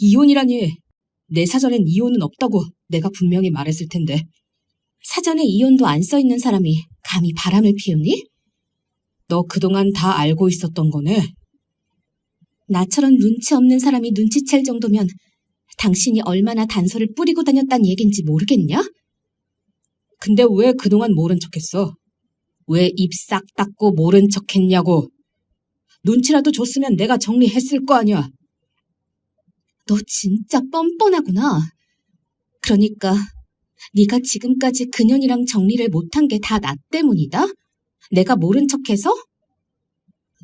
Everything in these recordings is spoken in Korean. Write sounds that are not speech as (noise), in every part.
이혼이라니. 내 사전엔 이혼은 없다고 내가 분명히 말했을 텐데. 사전에 이혼도 안 써 있는 사람이 감히 바람을 피우니? 너 그동안 다 알고 있었던 거네. 나처럼 눈치 없는 사람이 눈치챌 정도면 당신이 얼마나 단서를 뿌리고 다녔단 얘긴지 모르겠냐? 근데 왜 그동안 모른 척했어? 왜 입싹 닫고 모른 척했냐고. 눈치라도 줬으면 내가 정리했을 거 아니야. 너 진짜 뻔뻔하구나. 그러니까 네가 지금까지 그년이랑 정리를 못한 게 다 나 때문이다? 내가 모른 척해서?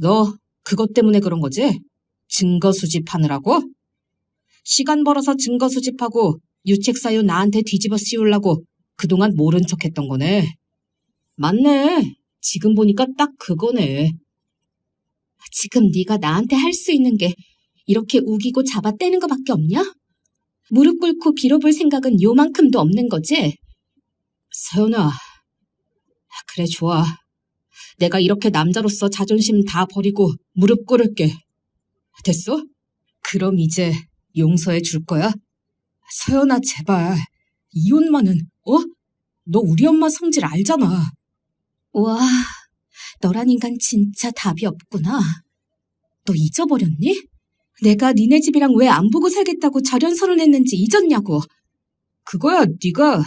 너 그것 때문에 그런 거지? 증거 수집하느라고? 시간 벌어서 증거 수집하고 유책 사유 나한테 뒤집어 씌우려고 그동안 모른 척했던 거네. 맞네. 지금 보니까 딱 그거네. 지금 네가 나한테 할 수 있는 게 이렇게 우기고 잡아떼는 거밖에 없냐? 무릎 꿇고 빌어볼 생각은 요만큼도 없는 거지? 서연아. 그래, 좋아. 내가 이렇게 남자로서 자존심 다 버리고 무릎 꿇을게. 됐어? 그럼 이제 용서해 줄 거야? 서연아, 제발. 이혼만은, 어? 너 우리 엄마 성질 알잖아. 와, 너란 인간 진짜 답이 없구나. 너 잊어버렸니? 내가 니네 집이랑 왜 안 보고 살겠다고 절연선언했는지 잊었냐고. 그거야 네가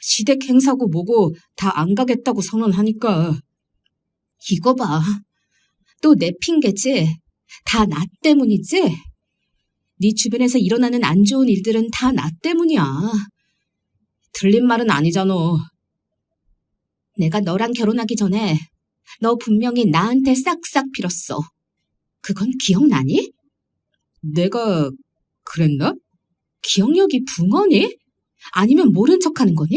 시댁 행사고 뭐고 다 안 가겠다고 선언하니까. 이거 봐. 또 내 핑계지? 다 나 때문이지? 네 주변에서 일어나는 안 좋은 일들은 다 나 때문이야. 틀린 말은 아니잖아. 내가 너랑 결혼하기 전에 너 분명히 나한테 싹싹 빌었어. 그건 기억나니? 내가 그랬나? 기억력이 붕어니? 아니면 모른 척 하는 거니?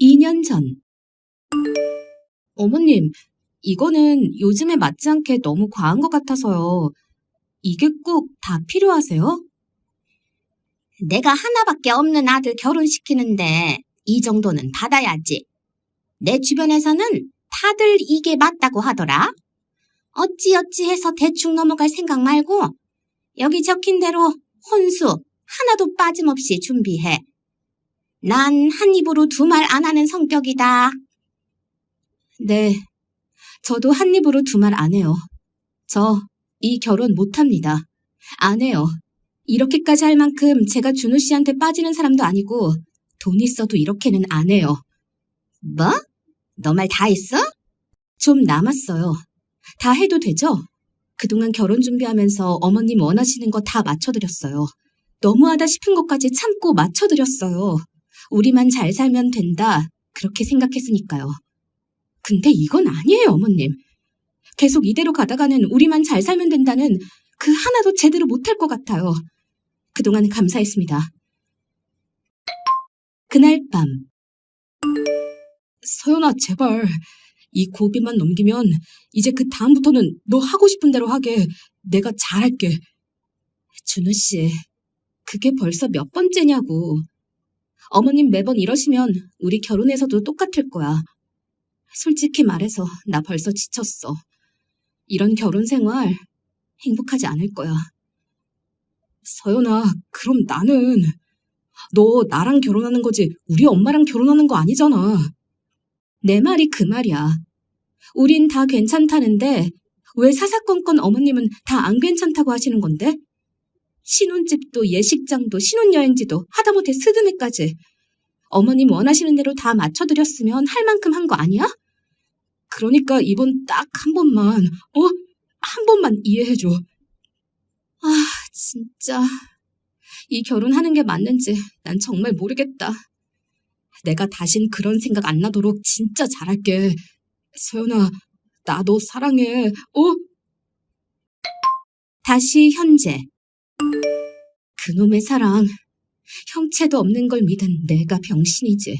2년 전. 어머님, 이거는 요즘에 맞지 않게 너무 과한 것 같아서요. 이게 꼭 다 필요하세요? 내가 하나밖에 없는 아들 결혼시키는데 이 정도는 받아야지. 내 주변에서는 다들 이게 맞다고 하더라. 어찌어찌 해서 대충 넘어갈 생각 말고 여기 적힌 대로 혼수 하나도 빠짐없이 준비해. 난 한 입으로 두 말 안 하는 성격이다. 네, 저도 한 입으로 두 말 안 해요. 저 이 결혼 못 합니다. 안 해요. 이렇게까지 할 만큼 제가 준우 씨한테 빠지는 사람도 아니고 돈 있어도 이렇게는 안 해요. 뭐? 너 말 다 했어? 좀 남았어요. 다 해도 되죠? 그동안 결혼 준비하면서 어머님 원하시는 거 다 맞춰드렸어요. 너무하다 싶은 것까지 참고 맞춰드렸어요. 우리만 잘 살면 된다. 그렇게 생각했으니까요. 근데 이건 아니에요, 어머님. 계속 이대로 가다가는 우리만 잘 살면 된다는 그 하나도 제대로 못할 것 같아요. 그동안 감사했습니다. 그날 밤, 서연아, 제발. 이 고비만 넘기면 이제 그 다음부터는 너 하고 싶은 대로 하게. 내가 잘할게. 준우 씨, 그게 벌써 몇 번째냐고. 어머님 매번 이러시면 우리 결혼해서도 똑같을 거야. 솔직히 말해서 나 벌써 지쳤어. 이런 결혼 생활 행복하지 않을 거야. 서연아, 그럼 나는 너 나랑 결혼하는 거지 우리 엄마랑 결혼하는 거 아니잖아. 내 말이 그 말이야. 우린 다 괜찮다는데 왜 사사건건 어머님은 다 안 괜찮다고 하시는 건데? 신혼집도 예식장도 신혼여행지도 하다못해 스드메까지 어머님 원하시는 대로 다 맞춰드렸으면 할 만큼 한 거 아니야? 그러니까 이번 딱 한 번만, 어? 한 번만 이해해줘. 아, 진짜. 이 결혼하는 게 맞는지 난 정말 모르겠다. 내가 다신 그런 생각 안 나도록 진짜 잘할게. 서연아, 나 너 사랑해. 어? 다시 현재. 그놈의 사랑. 형체도 없는 걸 믿은 내가 병신이지.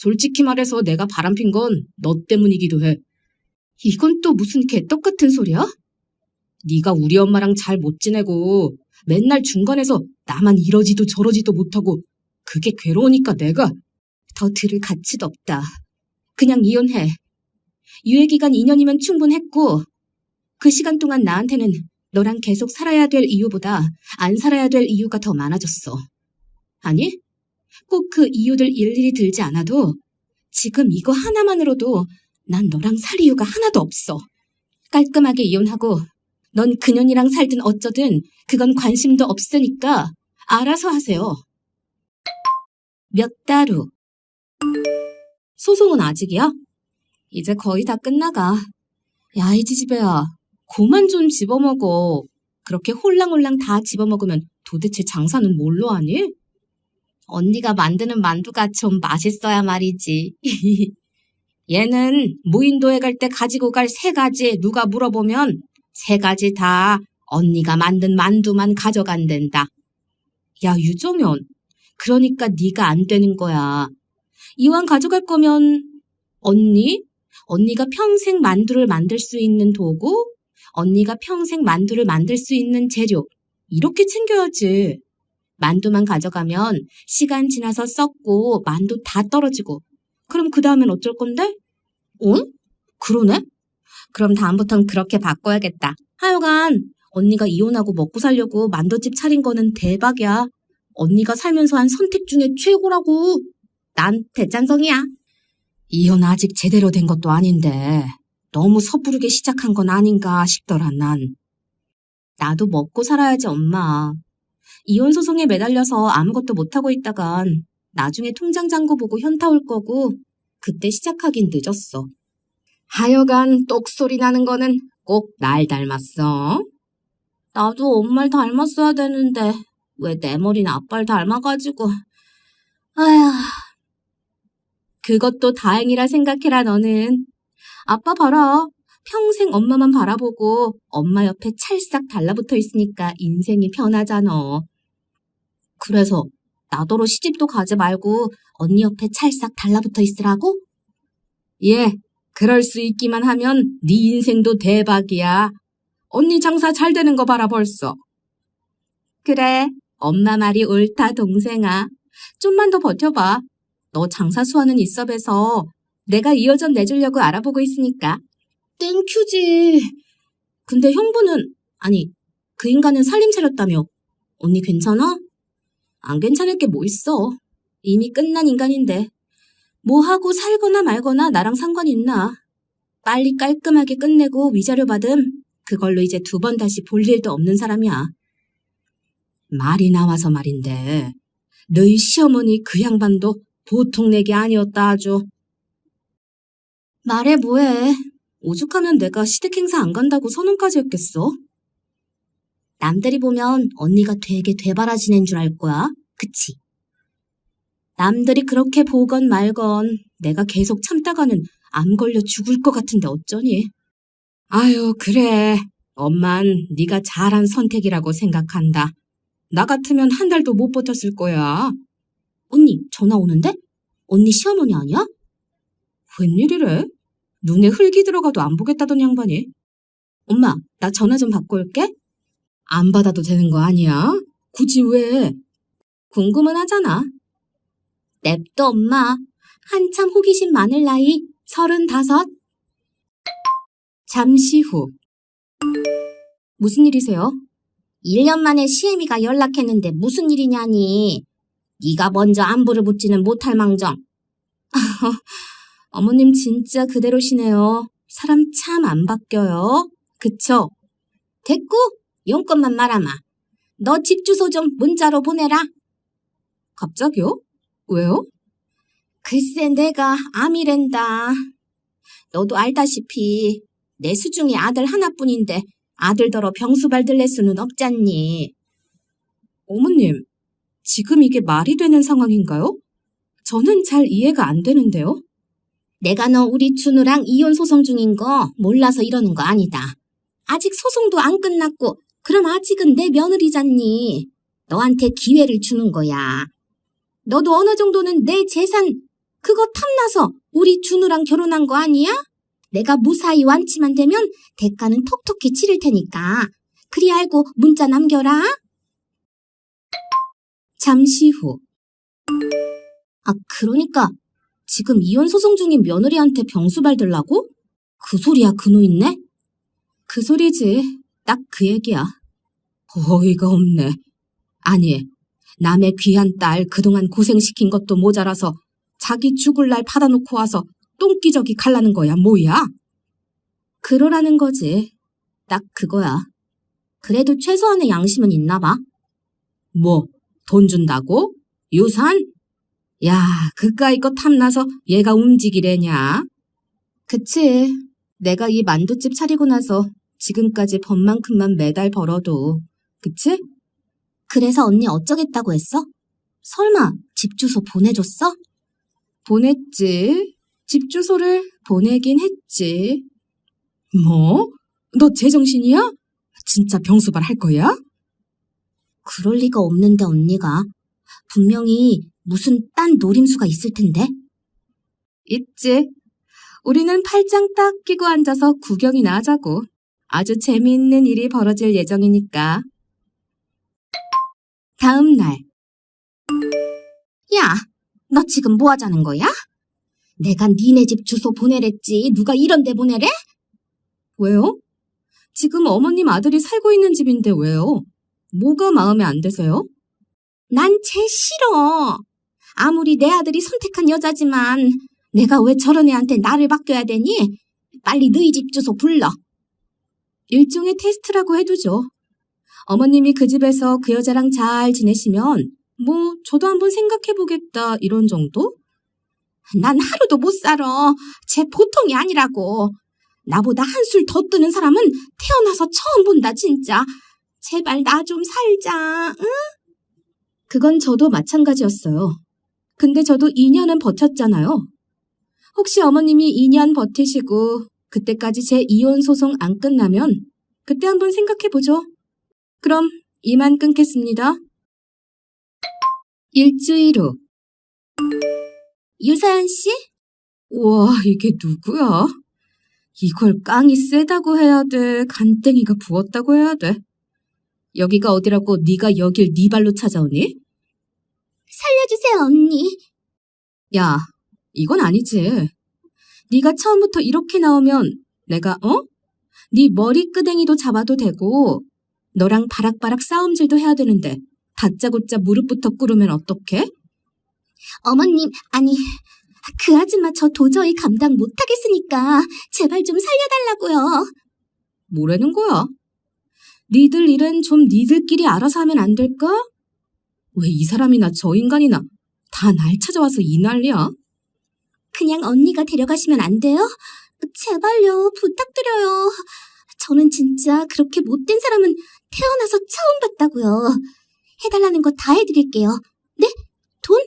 솔직히 말해서 내가 바람핀 건 너 때문이기도 해. 이건 또 무슨 개떡 같은 소리야? 네가 우리 엄마랑 잘 못 지내고 맨날 중간에서 나만 이러지도 저러지도 못하고 그게 괴로우니까 내가 더 들을 가치도 없다. 그냥 이혼해. 유예기간 2년이면 충분했고 그 시간 동안 나한테는 너랑 계속 살아야 될 이유보다 안 살아야 될 이유가 더 많아졌어. 아니, 꼭 그 이유들 일일이 들지 않아도 지금 이거 하나만으로도 난 너랑 살 이유가 하나도 없어. 깔끔하게 이혼하고 넌 그년이랑 살든 어쩌든 그건 관심도 없으니까 알아서 하세요. 몇 달 후. 소송은 아직이야? 이제 거의 다 끝나가. 야, 이 지지배야. 고만 좀 집어먹어. 그렇게 홀랑홀랑 다 집어먹으면 도대체 장사는 뭘로 하니? 언니가 만드는 만두가 좀 맛있어야 말이지. (laughs) 얘는 무인도에 갈 때 가지고 갈 세 가지 누가 물어보면 세 가지 다 언니가 만든 만두만 가져간댄다. 야, 유정연. 그러니까 네가 안 되는 거야. 이왕 가져갈 거면 언니? 언니가 평생 만두를 만들 수 있는 도구? 언니가 평생 만두를 만들 수 있는 재료. 이렇게 챙겨야지. 만두만 가져가면 시간 지나서 썩고 만두 다 떨어지고. 그럼 그 다음엔 어쩔 건데? 응? 그러네? 그럼 다음부턴 그렇게 바꿔야겠다. 하여간 언니가 이혼하고 먹고 살려고 만두집 차린 거는 대박이야. 언니가 살면서 한 선택 중에 최고라고. 난 대찬성이야. 이혼 아직 제대로 된 것도 아닌데 너무 섣부르게 시작한 건 아닌가 싶더라 난. 나도 먹고 살아야지 엄마. 이혼 소송에 매달려서 아무것도 못하고 있다간 나중에 통장 잔고 보고 현타 올 거고 그때 시작하긴 늦었어. 하여간 똑소리 나는 거는 꼭 날 닮았어. 나도 엄마를 닮았어야 되는데 왜 내 머리는 아빠를 닮아가지고. 아휴. 그것도 다행이라 생각해라 너는. 아빠 봐라. 평생 엄마만 바라보고 엄마 옆에 찰싹 달라붙어 있으니까 인생이 편하잖아. 그래서 나더러 시집도 가지 말고 언니 옆에 찰싹 달라붙어 있으라고? 예, 그럴 수 있기만 하면 네 인생도 대박이야. 언니 장사 잘 되는 거 봐라 벌써. 그래, 엄마 말이 옳다 동생아. 좀만 더 버텨봐. 너 장사 수완은 있어봬서 내가 이 여전 내주려고 알아보고 있으니까. 땡큐지. 근데 형부는, 아니, 그 인간은 살림 차렸다며. 언니 괜찮아? 안 괜찮을 게 뭐 있어. 이미 끝난 인간인데. 뭐 하고 살거나 말거나 나랑 상관 있나. 빨리 깔끔하게 끝내고 위자료 받음. 그걸로 이제 두 번 다시 볼 일도 없는 사람이야. 말이 나와서 말인데, 너희 시어머니 그 양반도 보통 내게 아니었다 아주. 말해 뭐해. 오죽하면 내가 시댁 행사 안 간다고 선언까지 했겠어? 남들이 보면 언니가 되게 되바라 지낸 줄 알 거야. 그치? 남들이 그렇게 보건 말건 내가 계속 참다가는 암 걸려 죽을 것 같은데 어쩌니? 아유, 그래. 엄만 네가 잘한 선택이라고 생각한다. 나 같으면 한 달도 못 버텼을 거야. 언니, 전화 오는데? 언니 시어머니 아니야? 웬일이래? 눈에 흙이 들어가도 안 보겠다던 양반이. 엄마, 나 전화 좀 받고 올게. 안 받아도 되는 거 아니야? 굳이 왜? 궁금은 하잖아. 냅둬, 엄마. 한참 호기심 많을 나이, 서른다섯. 잠시 후. 무슨 일이세요? 1년 만에 시애미가 연락했는데 무슨 일이냐니. 네가 먼저 안부를 묻지는 못할 망정. (laughs) 어머님 진짜 그대로시네요. 사람 참 안 바뀌어요. 그쵸? 됐고, 용건만 말아마. 너 집 주소 좀 문자로 보내라. 갑자기요? 왜요? 글쎄 내가 암이랜다. 너도 알다시피 내 수중에 아들 하나뿐인데 아들더러 병수 발들낼 수는 없잖니. 어머님, 지금 이게 말이 되는 상황인가요? 저는 잘 이해가 안 되는데요. 내가 너 우리 준우랑 이혼 소송 중인 거 몰라서 이러는 거 아니다. 아직 소송도 안 끝났고 그럼 아직은 내 며느리잖니. 너한테 기회를 주는 거야. 너도 어느 정도는 내 재산 그거 탐나서 우리 준우랑 결혼한 거 아니야? 내가 무사히 완치만 되면 대가는 톡톡히 치를 테니까 그리 알고 문자 남겨라. 잠시 후. 아, 그러니까 지금 이혼 소송 중인 며느리한테 병수 발들라고? 그 소리야, 그 노인네? 그 소리지. 딱 그 얘기야. 어이가 없네. 아니, 남의 귀한 딸 그동안 고생시킨 것도 모자라서 자기 죽을 날 받아놓고 와서 똥기저귀 갈라는 거야, 뭐야? 그러라는 거지. 딱 그거야. 그래도 최소한의 양심은 있나 봐. 뭐, 돈 준다고? 유산? 야, 그까이 거 탐나서 얘가 움직이래냐? 그치. 내가 이 만두집 차리고 나서 지금까지 번만큼만 매달 벌어도. 그치? 그래서 언니 어쩌겠다고 했어? 설마 집 주소 보내줬어? 보냈지. 집 주소를 보내긴 했지. 뭐? 너 제정신이야? 진짜 병수발 할 거야? 그럴 리가 없는데 언니가. 분명히 무슨 딴 노림수가 있을 텐데. 있지. 우리는 팔짱 딱 끼고 앉아서 구경이나 하자고. 아주 재미있는 일이 벌어질 예정이니까. 다음 날. 야, 너 지금 뭐 하자는 거야? 내가 니네 집 주소 보내랬지. 누가 이런 데 보내래? 왜요? 지금 어머님 아들이 살고 있는 집인데 왜요? 뭐가 마음에 안 드세요? 난 쟤 싫어. 아무리 내 아들이 선택한 여자지만 내가 왜 저런 애한테 나를 맡겨야 되니? 빨리 너희 집 주소 불러. 일종의 테스트라고 해두죠. 어머님이 그 집에서 그 여자랑 잘 지내시면 뭐 저도 한번 생각해보겠다 이런 정도? 난 하루도 못 살아. 쟤 보통이 아니라고. 나보다 한술 더 뜨는 사람은 태어나서 처음 본다, 진짜. 제발 나 좀 살자, 응? 그건 저도 마찬가지였어요. 근데 저도 2년은 버텼잖아요. 혹시 어머님이 2년 버티시고 그때까지 제 이혼 소송 안 끝나면 그때 한번 생각해보죠. 그럼 이만 끊겠습니다. 일주일 후. 유사연 씨? 와, 이게 누구야? 이걸 깡이 세다고 해야 돼? 간땡이가 부었다고 해야 돼? 여기가 어디라고 네가 여길 네 발로 찾아오니? 살려주세요, 언니. 야, 이건 아니지. 네가 처음부터 이렇게 나오면 내가 어? 네 머리 끄댕이도 잡아도 되고 너랑 바락바락 싸움질도 해야 되는데 다짜고짜 무릎부터 꿇으면 어떡해? 어머님, 아니, 그 아줌마 저 도저히 감당 못하겠으니까 제발 좀 살려달라고요. 뭐라는 거야? 니들 일은 좀 니들끼리 알아서 하면 안 될까? 왜 이 사람이나 저 인간이나 다 날 찾아와서 이 난리야? 그냥 언니가 데려가시면 안 돼요? 제발요, 부탁드려요. 저는 진짜 그렇게 못된 사람은 태어나서 처음 봤다고요. 해달라는 거 다 해드릴게요. 네? 돈?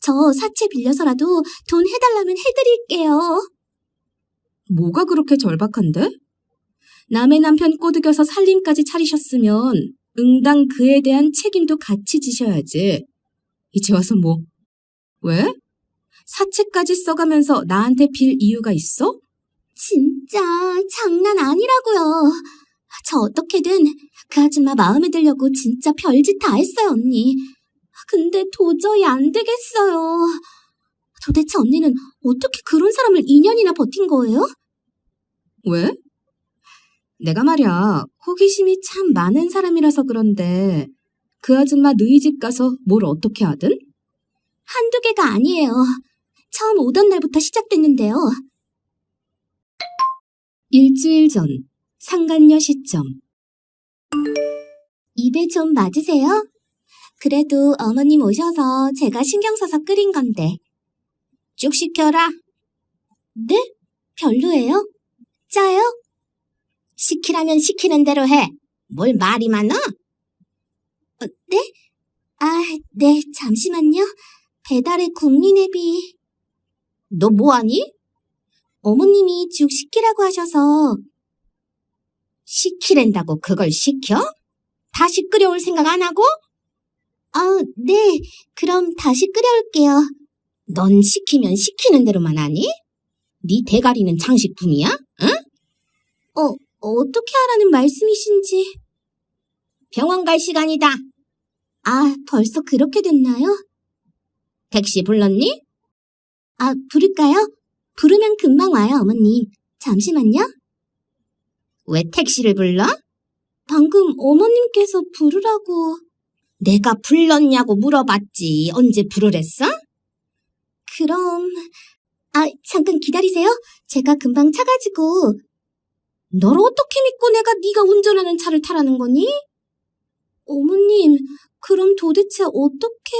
저 사채 빌려서라도 돈 해달라면 해드릴게요. 뭐가 그렇게 절박한데? 남의 남편 꼬드겨서 살림까지 차리셨으면 응당 그에 대한 책임도 같이 지셔야지. 이제 와서 뭐? 왜? 사채까지 써가면서 나한테 빌 이유가 있어? 진짜 장난 아니라고요. 저 어떻게든 그 아줌마 마음에 들려고 진짜 별짓 다 했어요, 언니. 근데 도저히 안 되겠어요. 도대체 언니는 어떻게 그런 사람을 2년이나 버틴 거예요? 왜? 내가 말이야, 호기심이 참 많은 사람이라서 그런데 그 아줌마 너희 집 가서 뭘 어떻게 하든? 한두 개가 아니에요. 처음 오던 날부터 시작됐는데요. 일주일 전, 상간녀 시점. 입에 좀 맞으세요? 그래도 어머님 오셔서 제가 신경 써서 끓인 건데. 쭉 시켜라. 네? 별로예요? 짜요? 시키라면 시키는 대로 해. 뭘 말이 많아? 어, 네? 아, 네, 잠시만요. 배달의 국민회비. 너 뭐하니? 어머님이 죽 시키라고 하셔서. 시키랜다고 그걸 시켜? 다시 끓여올 생각 안 하고? 아, 네. 그럼 다시 끓여올게요. 넌 시키면 시키는 대로만 하니? 네 대가리는 장식품이야? 응? 어, 어떻게 하라는 말씀이신지. 병원 갈 시간이다. 아, 벌써 그렇게 됐나요? 택시 불렀니? 아, 부를까요? 부르면 금방 와요, 어머님. 잠시만요. 왜 택시를 불러? 방금 어머님께서 부르라고. 내가 불렀냐고 물어봤지. 언제 부르랬어? 그럼, 아, 잠깐 기다리세요. 제가 금방 차 가지고. 널 어떻게 믿고 내가 네가 운전하는 차를 타라는 거니? 어머님, 그럼 도대체 어떻게...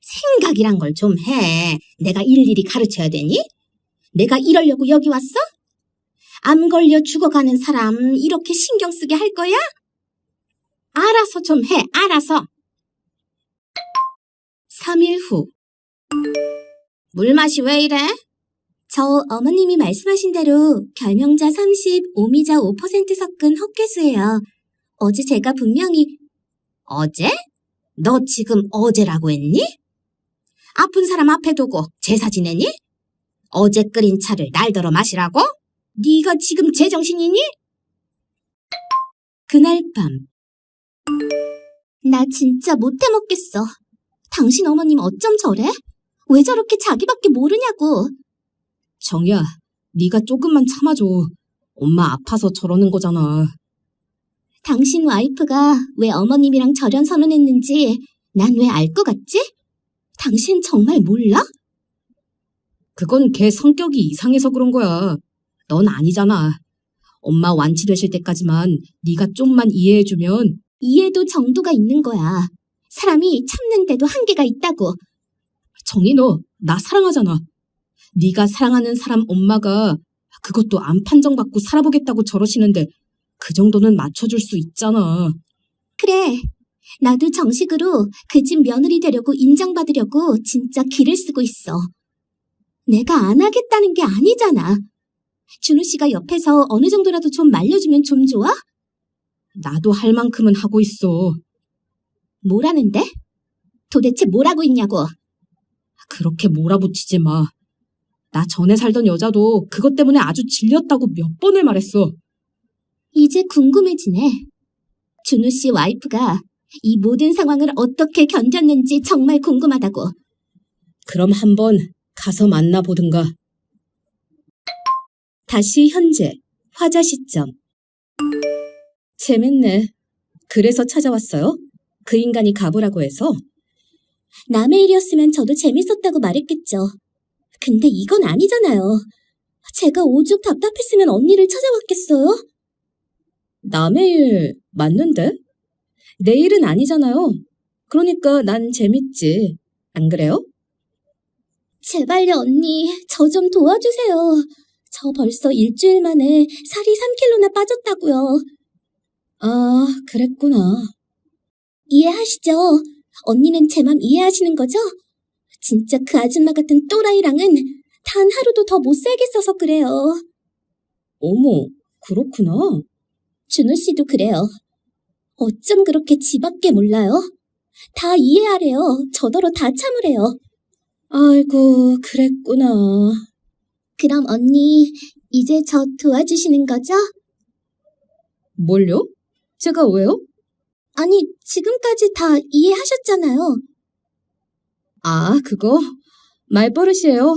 생각이란 걸 좀 해. 내가 일일이 가르쳐야 되니? 내가 이러려고 여기 왔어? 암 걸려 죽어가는 사람 이렇게 신경 쓰게 할 거야? 알아서 좀 해, 알아서. 3일 후. 물맛이 왜 이래? 저 어머님이 말씀하신 대로 결명자 30, 오미자 5% 섞은 헛개수예요. 어제 제가 분명히 어제? 너 지금 어제라고 했니? 아픈 사람 앞에 두고 제사 지내니? 어제 끓인 차를 날더러 마시라고? 네가 지금 제정신이니? 그날 밤. 나 진짜 못해 먹겠어. 당신 어머님 어쩜 저래? 왜 저렇게 자기밖에 모르냐고. 정이야, 네가 조금만 참아줘. 엄마 아파서 저러는 거잖아. 당신 와이프가 왜 어머님이랑 절연 선언했는지 난 왜 알 것 같지? 당신 정말 몰라? 그건 걔 성격이 이상해서 그런 거야. 넌 아니잖아. 엄마 완치되실 때까지만 네가 좀만 이해해주면 이해도 정도가 있는 거야. 사람이 참는데도 한계가 있다고. 정이 너나 사랑하잖아. 네가 사랑하는 사람 엄마가 그것도 안 판정받고 살아보겠다고 저러시는데 그 정도는 맞춰줄 수 있잖아. 그래. 나도 정식으로 그 집 며느리 되려고 인정받으려고 진짜 기를 쓰고 있어. 내가 안 하겠다는 게 아니잖아. 준우 씨가 옆에서 어느 정도라도 좀 말려주면 좀 좋아? 나도 할 만큼은 하고 있어. 뭐라는데? 도대체 뭐라고 있냐고. 그렇게 몰아붙이지 마. 나 전에 살던 여자도 그것 때문에 아주 질렸다고 몇 번을 말했어. 이제 궁금해지네. 준우 씨 와이프가 이 모든 상황을 어떻게 견뎠는지 정말 궁금하다고. 그럼 한번 가서 만나보든가. 다시 현재, 화자 시점. 재밌네. 그래서 찾아왔어요? 그 인간이 가보라고 해서? 남의 일이었으면 저도 재밌었다고 말했겠죠. 근데 이건 아니잖아요. 제가 오죽 답답했으면 언니를 찾아왔겠어요? 남의 일 맞는데? 내 일은 아니잖아요. 그러니까 난 재밌지. 안 그래요? 제발요, 언니. 저 좀 도와주세요. 저 벌써 일주일 만에 살이 3kg나 빠졌다고요. 아, 그랬구나. 이해하시죠? 언니는 제 맘 이해하시는 거죠? 진짜 그 아줌마 같은 또라이랑은 단 하루도 더 못 살겠어서 그래요. 어머, 그렇구나. 준우 씨도 그래요. 어쩜 그렇게 지밖에 몰라요? 다 이해하래요. 저더러 다 참으래요. 아이고, 그랬구나. 그럼 언니, 이제 저 도와주시는 거죠? 뭘요? 제가 왜요? 아니, 지금까지 다 이해하셨잖아요. 아, 그거? 말버릇이에요.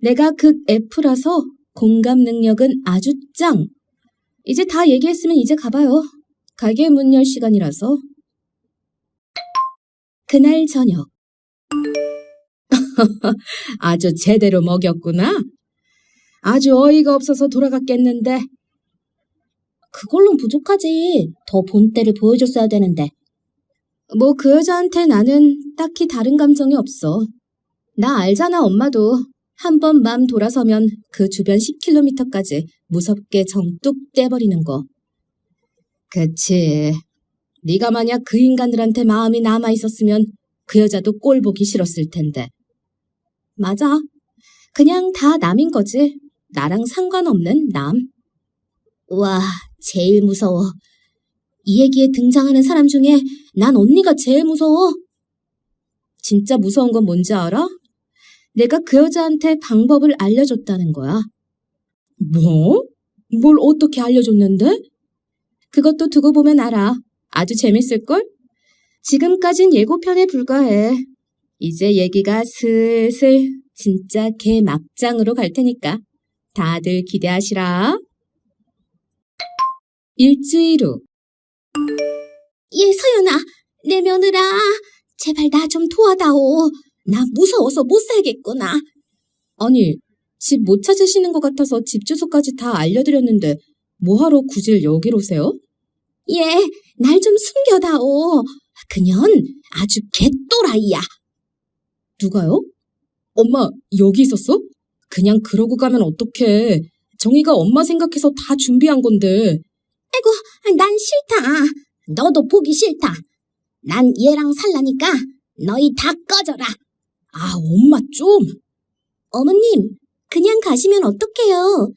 내가 극 F라서 공감 능력은 아주 짱. 이제 다 얘기했으면 이제 가봐요. 가게 문 열 시간이라서. 그날 저녁. (laughs) 아주 제대로 먹였구나. 아주 어이가 없어서 돌아갔겠는데. 그걸론 부족하지. 더 본때를 보여줬어야 되는데. 뭐 그 여자한테 나는 딱히 다른 감정이 없어. 나 알잖아, 엄마도. 한 번 맘 돌아서면 그 주변 10km까지 무섭게 정뚝 떼버리는 거. 그치. 네가 만약 그 인간들한테 마음이 남아있었으면 그 여자도 꼴 보기 싫었을 텐데. 맞아. 그냥 다 남인 거지. 나랑 상관없는 남. 와, 제일 무서워. 이 얘기에 등장하는 사람 중에 난 언니가 제일 무서워. 진짜 무서운 건 뭔지 알아? 내가 그 여자한테 방법을 알려줬다는 거야. 뭐? 뭘 어떻게 알려줬는데? 그것도 두고 보면 알아. 아주 재밌을걸? 지금까진 예고편에 불과해. 이제 얘기가 슬슬 진짜 개 막장으로 갈 테니까 다들 기대하시라. 일주일 후 예, 서연아, 내 며느라, 제발 나 좀 도와다오. 나 무서워서 못 살겠구나. 아니, 집 못 찾으시는 것 같아서 집 주소까지 다 알려드렸는데 뭐하러 굳이 여기로 오세요? 예, 날 좀 숨겨다오. 그년 아주 개또라이야. 누가요? 엄마, 여기 있었어? 그냥 그러고 가면 어떡해. 정희가 엄마 생각해서 다 준비한 건데. 난 싫다. 너도 보기 싫다. 난 얘랑 살라니까 너희 다 꺼져라. 아, 엄마 좀. 어머님, 그냥 가시면 어떡해요?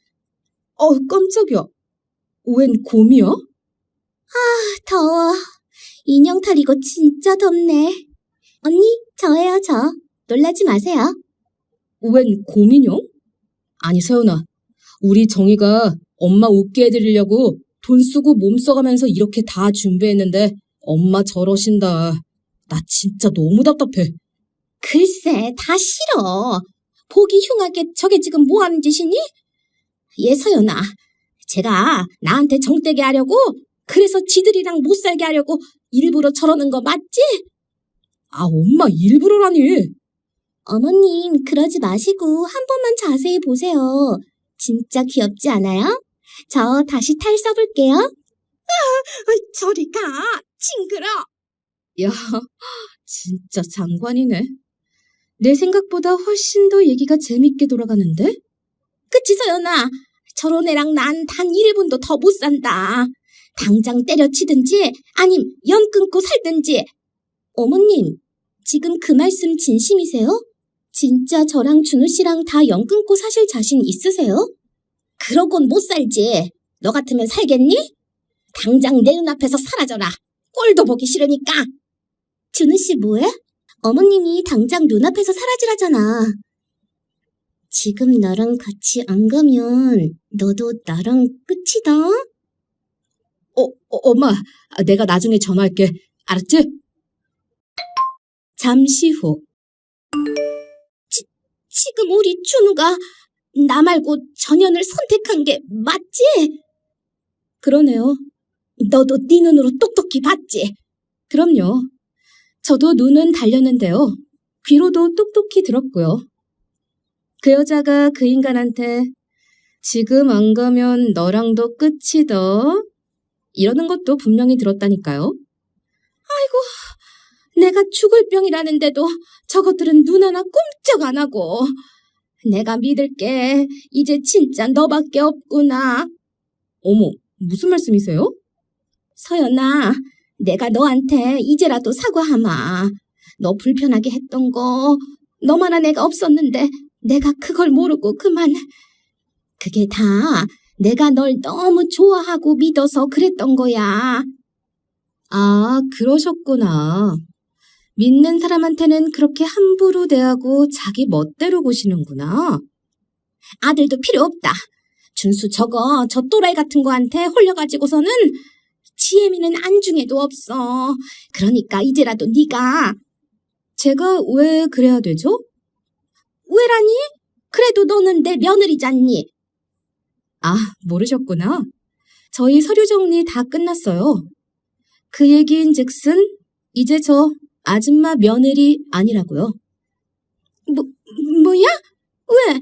어, 깜짝이야. 웬 곰이야? 더워. 인형 탈이고 진짜 덥네. 언니, 저예요, 저. 놀라지 마세요. 웬 곰인형? 아니, 서연아. 우리 정희가 엄마 웃게 해드리려고 돈 쓰고 몸 써가면서 이렇게 다 준비했는데 엄마 저러신다. 나 진짜 너무 답답해. 글쎄, 다 싫어. 보기 흉하게 저게 지금 뭐 하는 짓이니? 예, 서연아. 제가 나한테 정떼게 하려고, 그래서 지들이랑 못 살게 하려고 일부러 저러는 거 맞지? 아, 엄마 일부러라니. 어머님, 그러지 마시고 한 번만 자세히 보세요. 진짜 귀엽지 않아요? 저 다시 탈 써볼게요. 아, 저리 가, 징그러. 야, 진짜 장관이네. 내 생각보다 훨씬 더 얘기가 재밌게 돌아가는데? 그치, 서연아? 저런 애랑 난 단 1분도 더 못 산다. 당장 때려치든지, 아님 연 끊고 살든지. 어머님, 지금 그 말씀 진심이세요? 진짜 저랑 준우 씨랑 다 연 끊고 사실 자신 있으세요? 그러곤 못 살지. 너 같으면 살겠니? 당장 내 눈앞에서 사라져라. 꼴도 보기 싫으니까. 준우 씨 뭐해? 어머님이 당장 눈앞에서 사라지라잖아. 지금 나랑 같이 안 가면 너도 나랑 끝이다. 어, 어, 엄마, 아, 내가 나중에 전화할게. 알았지? 잠시 후. 지금 우리 준우가 나 말고 전현을 선택한 게 맞지? 그러네요. 너도 네 눈으로 똑똑히 봤지? 그럼요. 저도 눈은 달렸는데요. 귀로도 똑똑히 들었고요. 그 여자가 그 인간한테 지금 안 가면 너랑도 끝이다. 이러는 것도 분명히 들었다니까요. 내가 죽을 병이라는데도 저것들은 눈 하나 꼼짝 안 하고. 내가 믿을게. 이제 진짜 너밖에 없구나. 어머, 무슨 말씀이세요? 서연아, 내가 너한테 이제라도 사과하마. 너 불편하게 했던 거, 너만한 애가 없었는데 내가 그걸 모르고 그만. 그게 다 내가 널 너무 좋아하고 믿어서 그랬던 거야. 아, 그러셨구나. 믿는 사람한테는 그렇게 함부로 대하고 자기 멋대로 보시는구나. 아들도 필요 없다. 준수 저거 저 또라이 같은 거한테 홀려가지고서는 지혜미는 안중에도 없어. 그러니까 이제라도 네가 제가 왜 그래야 되죠? 왜라니? 그래도 너는 내 며느리잖니. 아, 모르셨구나. 저희 서류 정리 다 끝났어요. 그 얘기인 즉슨, 이제 저 아줌마 며느리 아니라고요. 뭐야? 왜?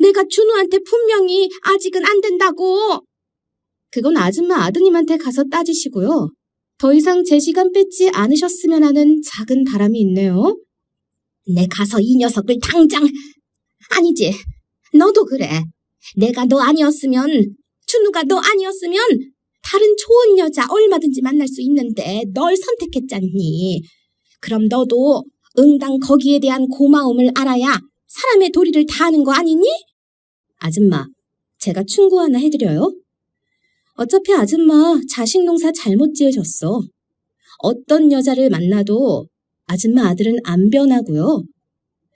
내가 준우한테 분명히 아직은 안 된다고. 그건 아줌마 아드님한테 가서 따지시고요. 더 이상 제 시간 뺏지 않으셨으면 하는 작은 바람이 있네요. 내 가서 이 녀석을 당장 아니지. 너도 그래. 내가 너 아니었으면 준우가 너 아니었으면 다른 좋은 여자 얼마든지 만날 수 있는데 널 선택했잖니. 그럼 너도 응당 거기에 대한 고마움을 알아야 사람의 도리를 다하는 거 아니니? 아줌마, 제가 충고 하나 해드려요. 어차피 아줌마 자식 농사 잘못 지으셨어. 어떤 여자를 만나도 아줌마 아들은 안 변하고요.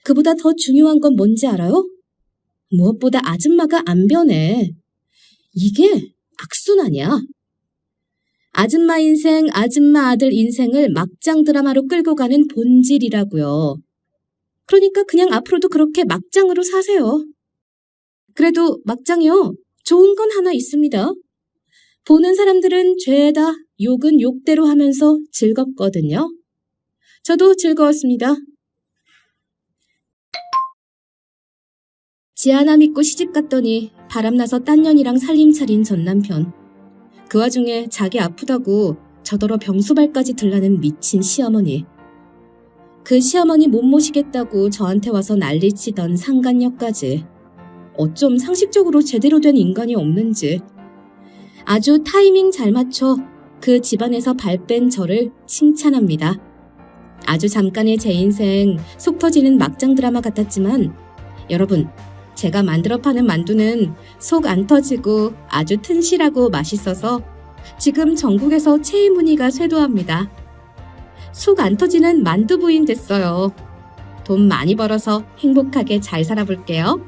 그보다 더 중요한 건 뭔지 알아요? 무엇보다 아줌마가 안 변해. 이게 악순환이야. 아줌마 인생, 아줌마 아들 인생을 막장 드라마로 끌고 가는 본질이라고요. 그러니까 그냥 앞으로도 그렇게 막장으로 사세요. 그래도 막장이요. 좋은 건 하나 있습니다. 보는 사람들은 죄다 욕은 욕대로 하면서 즐겁거든요. 저도 즐거웠습니다. 지 하나 믿고 시집 갔더니 바람나서 딴 년이랑 살림 차린 전 남편. 그 와중에 자기 아프다고 저더러 병수발까지 들라는 미친 시어머니. 그 시어머니 못 모시겠다고 저한테 와서 난리치던 상간녀까지. 어쩜 상식적으로 제대로 된 인간이 없는지. 아주 타이밍 잘 맞춰 그 집안에서 발 뺀 저를 칭찬합니다. 아주 잠깐의 제 인생 속 터지는 막장 드라마 같았지만 여러분 제가 만들어 파는 만두는 속 안 터지고 아주 튼실하고 맛있어서 지금 전국에서 문의가 쇄도합니다. 속 안 터지는 만두 부인 됐어요. 돈 많이 벌어서 행복하게 잘 살아볼게요.